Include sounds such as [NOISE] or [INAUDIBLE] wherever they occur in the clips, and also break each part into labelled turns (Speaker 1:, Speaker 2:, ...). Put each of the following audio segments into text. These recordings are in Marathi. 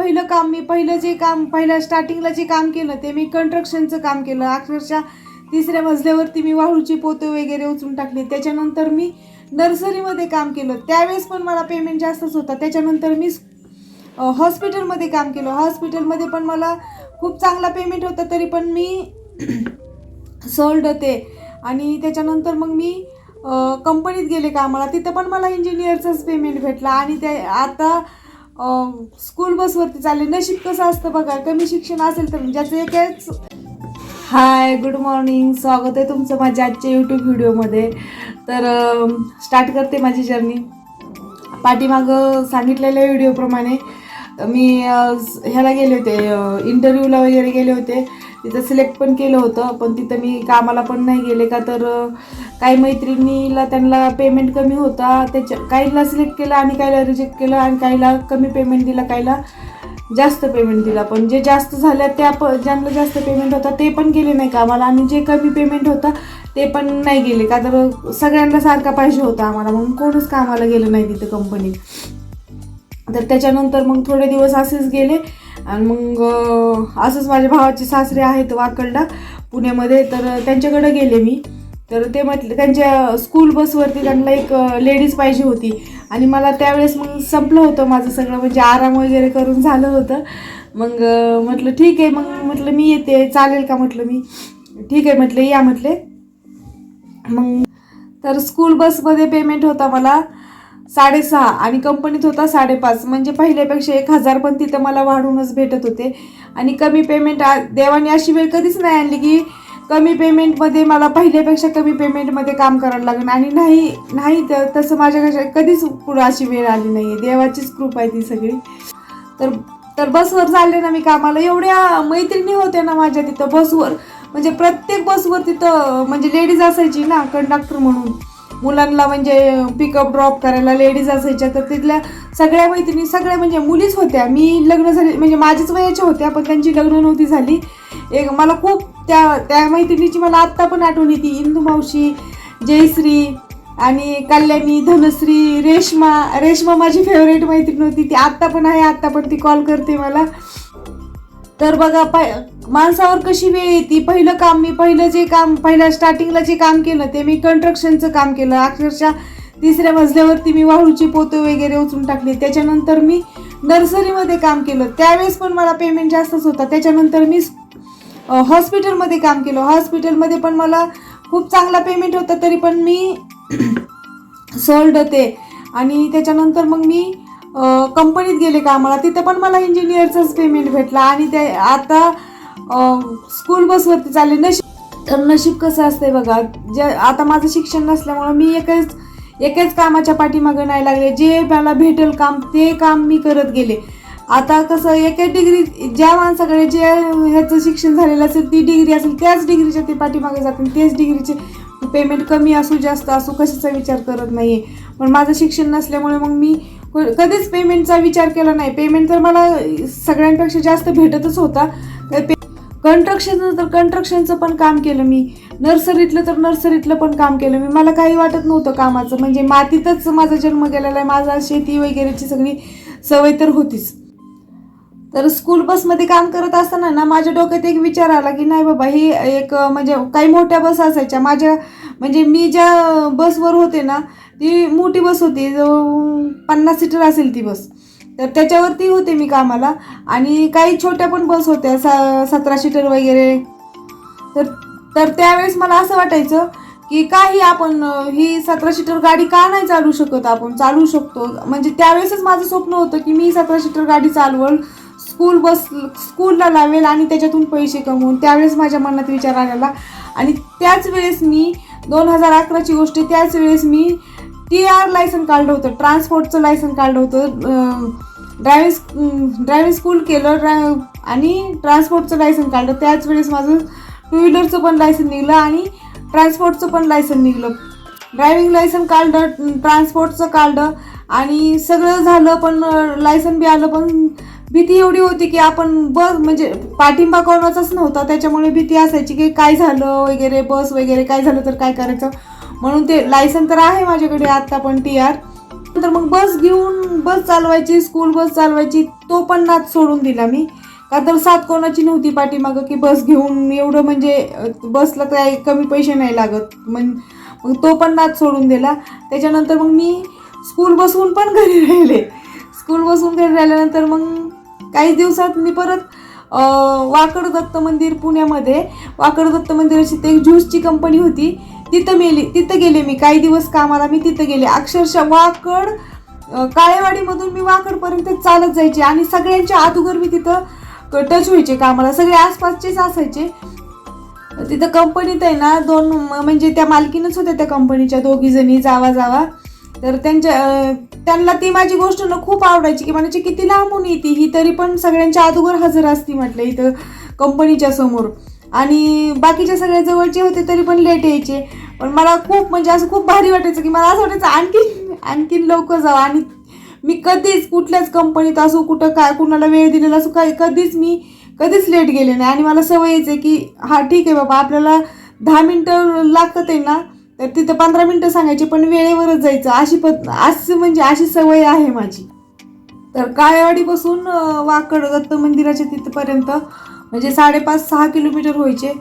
Speaker 1: पहिलं काम मी पहिलं जे काम पहिलं स्टार्टिंगला जे काम केलं ते मी कन्स्ट्रक्शनचं काम केलं. अक्षरशः तिसऱ्या मजल्यावरती मी वाळूची पोते वगैरे उचलून टाकली. त्याच्यानंतर मी नर्सरीमध्ये काम केलं. त्यावेळेस पण मला पेमेंट जास्तच होता. त्याच्यानंतर मी हॉस्पिटलमध्ये काम केलं. हॉस्पिटलमध्ये पण मला खूप चांगला पेमेंट होता तरी पण मी [CLEARS THROAT] सोल्ड ते. आणि त्याच्यानंतर मग मी कंपनीत गेले कामाला. तिथं पण मला इंजिनियरचंच पेमेंट भेटला. आणि ते आता स्कूल बसवरती चालले. नशीब कसं असतं बघा कमी शिक्षण असेल तर म्हणजे ज्याचं एकच हाय गुड मॉर्निंग स्वागत आहे तुमचं माझ्या आजच्या यूट्यूब व्हिडिओमध्ये तर स्टार्ट करते माझी जर्नी पाठीमागं सांगितलेल्या व्हिडिओप्रमाणे मी ह्याला गेले होते इंटरव्ह्यूला वगैरे गेले होते. तिथं सिलेक्ट पण केलं होतं पण तिथं मी कामाला पण नाही गेले का तर काही मैत्रिणीला त्यांना पेमेंट कमी होता त्याच्या काहीला सिलेक्ट केलं आणि काहीला रिजेक्ट केलं आणि काहीला कमी पेमेंट दिला काहीला जास्त पेमेंट दिला. पण जे जास्त झाल्या त्या प ज्यांना जास्त पेमेंट होता ते पण गेले नाही कामाला आणि जे कमी पेमेंट होता ते पण नाही गेले. का तर सगळ्यांना सारखा पाहिजे होता आम्हाला म्हणून कोणच कामाला गेलं नाही तिथं कंपनीत तर त्याच्यानंतर मग थोडे दिवस असेच गेले. आणि मग असंच माझ्या भावाचे सासरे आहेत वाकडला पुण्यामध्ये. तर त्यांच्याकडे गेले मी. तर ते म्हटलं त्यांच्या स्कूल बसवरती त्यांना एक लेडीज पाहिजे होती. आणि मला त्यावेळेस मग संपलं होतं माझं सगळं म्हणजे आराम वगैरे करून झालं होतं. मग म्हटलं ठीक आहे. मग म्हटलं मी येते. चालेल का? म्हटलं मी. ठीक आहे. म्हटलं या. म्हटले. मग तर स्कूल बसमध्ये पेमेंट होता मला. साडेसहा आणि कंपनीत होता साडेपाच. म्हणजे पहिल्यापेक्षा एक हजार पण तिथं मला वाढूनच भेटत होते. आणि कमी पेमेंट देवाने अशी वेळ कधीच नाही आणली की कमी पेमेंटमध्ये मला पहिल्यापेक्षा कमी पेमेंटमध्ये काम करायला लागलं. आणि नाही नाही तर तसं माझ्याकडे कधीच पुढं अशी वेळ आली नाही आहे देवाचीच कृपा आहे ती सगळी. तर तर बसवर चालले ना मी कामाला. एवढ्या मैत्रिणी होत्या ना माझ्या तिथं बसवर. म्हणजे प्रत्येक बसवर तिथं म्हणजे लेडीज असायची ना कंडक्टर म्हणून. मुलांना म्हणजे पिकअप ड्रॉप करायला लेडीज असायच्या तर तिथल्या सगळ्या मैत्रिणी सगळ्या म्हणजे मुलीच होत्या. मी लग्न झाले म्हणजे माझ्याच वयाच्या होत्या पण त्यांची लग्न नव्हती झाली. एक मला खूप त्या त्या मैत्रिणीची मला आत्ता पण आठवण येते. इंदू मावशी जयश्री आणि कल्याणी धनश्री रेश्मा रेश्मा माझी फेवरेट मैत्रीण होती. ती आत्ता पण आहे आत्ता पण ती कॉल करते मला. तर बघा पाय माणसावर कशी वेळ येते? पहिलं काम मी पहिलं जे काम पहिलं स्टार्टिंगला जे काम केलं ते मी कंस्ट्रक्शनचं काम केलं. अक्षरशः तिसऱ्या मजल्यावरती मी वाळूची पोते वगैरे उचलून टाकली. त्याच्यानंतर मी नर्सरीमध्ये काम केलं. त्यावेळेस पण मला पेमेंट जास्तच होता. त्याच्यानंतर मी हॉस्पिटलमध्ये काम केलं. हॉस्पिटलमध्ये पण मला खूप चांगला पेमेंट होता तरी पण मी [CLEARS THROAT] सोल्ड ते. आणि त्याच्यानंतर मग मी कंपनीत गेले कामाला. तिथं पण मला इंजिनियरचंच पेमेंट भेटला. आणि ते आता स्कूल बसवरती चालले. नशीब तर नशीब कसं असतंय बघा जे आता माझं शिक्षण नसल्यामुळं मी एकच एकाच कामाच्या पाठीमागं नाही लागले. जे मला भेटेल काम ते काम मी करत गेले. आता कसं एका डिग्री ज्या माणसाकडे जे ह्याचं शिक्षण झालेलं असेल ती डिग्री असेल त्याच डिग्रीच्या ते पाठीमागे जातील. तेच डिग्रीचे पेमेंट कमी असू जास्त असू कशाचा विचार करत नाही आहे पण माझं शिक्षण नसल्यामुळे मग मी कधीच पेमेंटचा विचार केला नाही. पेमेंट तर मला सगळ्यांपेक्षा जास्त भेटतच होता. पे कंस्ट्रक्शनचं तर कंस्ट्रक्शनचं पण काम केलं मी. नर्सरीतलं तर नर्सरीतलं पण काम केलं मी. मला काही वाटत नव्हतं कामाचं. म्हणजे मातीतच माझा जन्म गेलेला आहे. माझा शेती वगैरेची सगळी सवय तर होतीच. तर स्कूल बसमध्ये काम करत असताना ना माझ्या डोक्यात एक विचार आला की नाही बाबा ही एक म्हणजे काही मोठ्या बस असायच्या. माझ्या म्हणजे मी ज्या बसवर होते ना ती मोठी बस होती. जो पन्नास सीटर असेल ती बस तर त्याच्यावरती होते मी कामाला. आणि काही छोट्या पण बस होत्या स सतरा सीटर वगैरे. तर तर त्यावेळेस मला असं वाटायचं की काही आपण ही सतरा सीटर गाडी का नाही चालू शकत आपण? चालू शकतो. म्हणजे त्यावेळेसच माझं स्वप्न होतं की मी सतरा सीटर गाडी चालवल स्कूल बस स्कूलला लावेल आणि त्याच्यातून पैसे कमवून. त्यावेळेस माझ्या मनात विचार आलेला. आणि त्याच वेळेस मी दोन हजार अकराची गोष्ट त्याच वेळेस मी टी आर लायसन काढलं होतं ट्रान्सपोर्टचं लायसन काढलं होतं. ड्रायव्हिंग ड्रायव्हिंग स्कूल केलं ड्राय आणि ट्रान्सपोर्टचं लायसन काढलं. त्याच वेळेस माझं टू व्हीलरचं पण लायसन निघलं आणि ट्रान्सपोर्टचं पण लायसन निघलं. ड्रायव्हिंग लायसन काढलं ट्रान्सपोर्टचं काढलं आणि सगळं झालं पण लायसन बी आलं पण भीती एवढी होती की आपण बस म्हणजे पाठिंबा कोणाचाच नव्हता. त्याच्यामुळे भीती असायची की काय झालं वगैरे बस वगैरे काय झालं तर काय करायचं? म्हणून ते लायसन तर आहे माझ्याकडे आत्ता पण टी आर नंतर मग बस घेऊन बस चालवायची स्कूल बस चालवायची तो पण नाद सोडून दिला मी. का तर सात कोणाची नव्हती पाठीमागं की बस घेऊन एवढं म्हणजे बसला काय कमी पैसे नाही लागत. मग मग तो पण नाद सोडून दिला. त्याच्यानंतर मग मी स्कूल बसवून पण घरी राहिले. स्कूल बसवून घरी राहिल्यानंतर मग काही दिवसात मी परत वाकड दत्त मंदिर पुण्यामध्ये. वाकड दत्त मंदिराची ते एक ज्यूसची कंपनी होती. तिथं मेली तिथं गेले मी. काही दिवस कामाला मी तिथं गेले. अक्षरशः वाकड काळेवाडीमधून मी वाकडपर्यंत चालत जायचे आणि सगळ्यांच्या अगोदर मी तिथं टच व्हायचे कामाला. सगळे आसपासचेच असायचे. तिथं कंपनीत आहे ना दोन म- म्हणजे त्या मालकीनच होत्या त्या कंपनीच्या दोघीजणी जावा जावा. तर त्यांच्या त्यांना ती माझी गोष्ट ना खूप आवडायची की म्हणायची किती लांबून येते ही? तरी पण सगळ्यांच्या अगोदर हजर असती म्हटलं इथं कंपनीच्या समोर. आणि बाकीच्या सगळ्या जवळचे होते तरी पण लेट यायचे. पण मला खूप म्हणजे असं खूप भारी वाटायचं की मला असं वाटायचं आणखीन आणखीन लवकर जावं. आणि मी कधीच कुठल्याच कंपनीत असो कुठं काय कुणाला वेळ दिलेला असो काय कधीच मी कधीच लेट गेले नाही. आणि मला सवयच आहे की हा ठीक आहे बाबा आपल्याला दहा मिनटं लागतात आहे ना तर तिथं पंधरा मिनटं सांगायची पण वेळेवरच जायचं. अशी पद असं म्हणजे अशी सवय आहे माझी. तर काळेवाडीपासून वाकड दत्त मंदिराच्या तिथपर्यंत म्हणजे साडेपाच सहा किलोमीटर व्हायचे.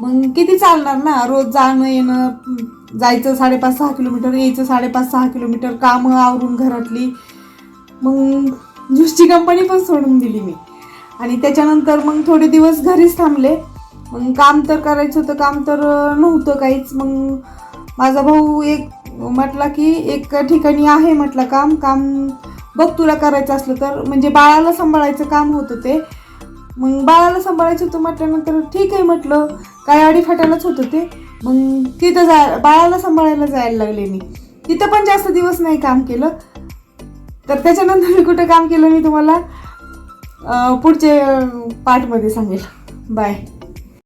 Speaker 1: मग किती चालणार ना? रोज जाणं येणं जायचं साडेपाच सहा किलोमीटर यायचं साडेपाच सहा किलोमीटर कामं आवरून घरातली. मग ज्यूसची कंपनी पण सोडून दिली मी. आणि त्याच्यानंतर मग थोडे दिवस घरीच थांबले. मग काम तर करायचं होतं काम तर नव्हतं काहीच. मग माझा भाऊ एक म्हटला की एक ठिकाणी आहे म्हटलं काम काम बघ तुला करायचं असलं तर. म्हणजे बाळाला सांभाळायचं काम होतं ते. मग बाळाला सांभाळायचं होतं म्हटल्यानंतर ठीक आहे म्हटलं. काय आडी फाटायलाच होतं ते. मग तिथं जा बाळाला सांभाळायला जायला लागले मी. तिथं पण जास्त दिवस नाही काम केलं. तर त्याच्यानंतर मी [LAUGHS] कुठं काम केलं मी तुम्हाला? पुढचे पार्टमध्ये सांगेल. बाय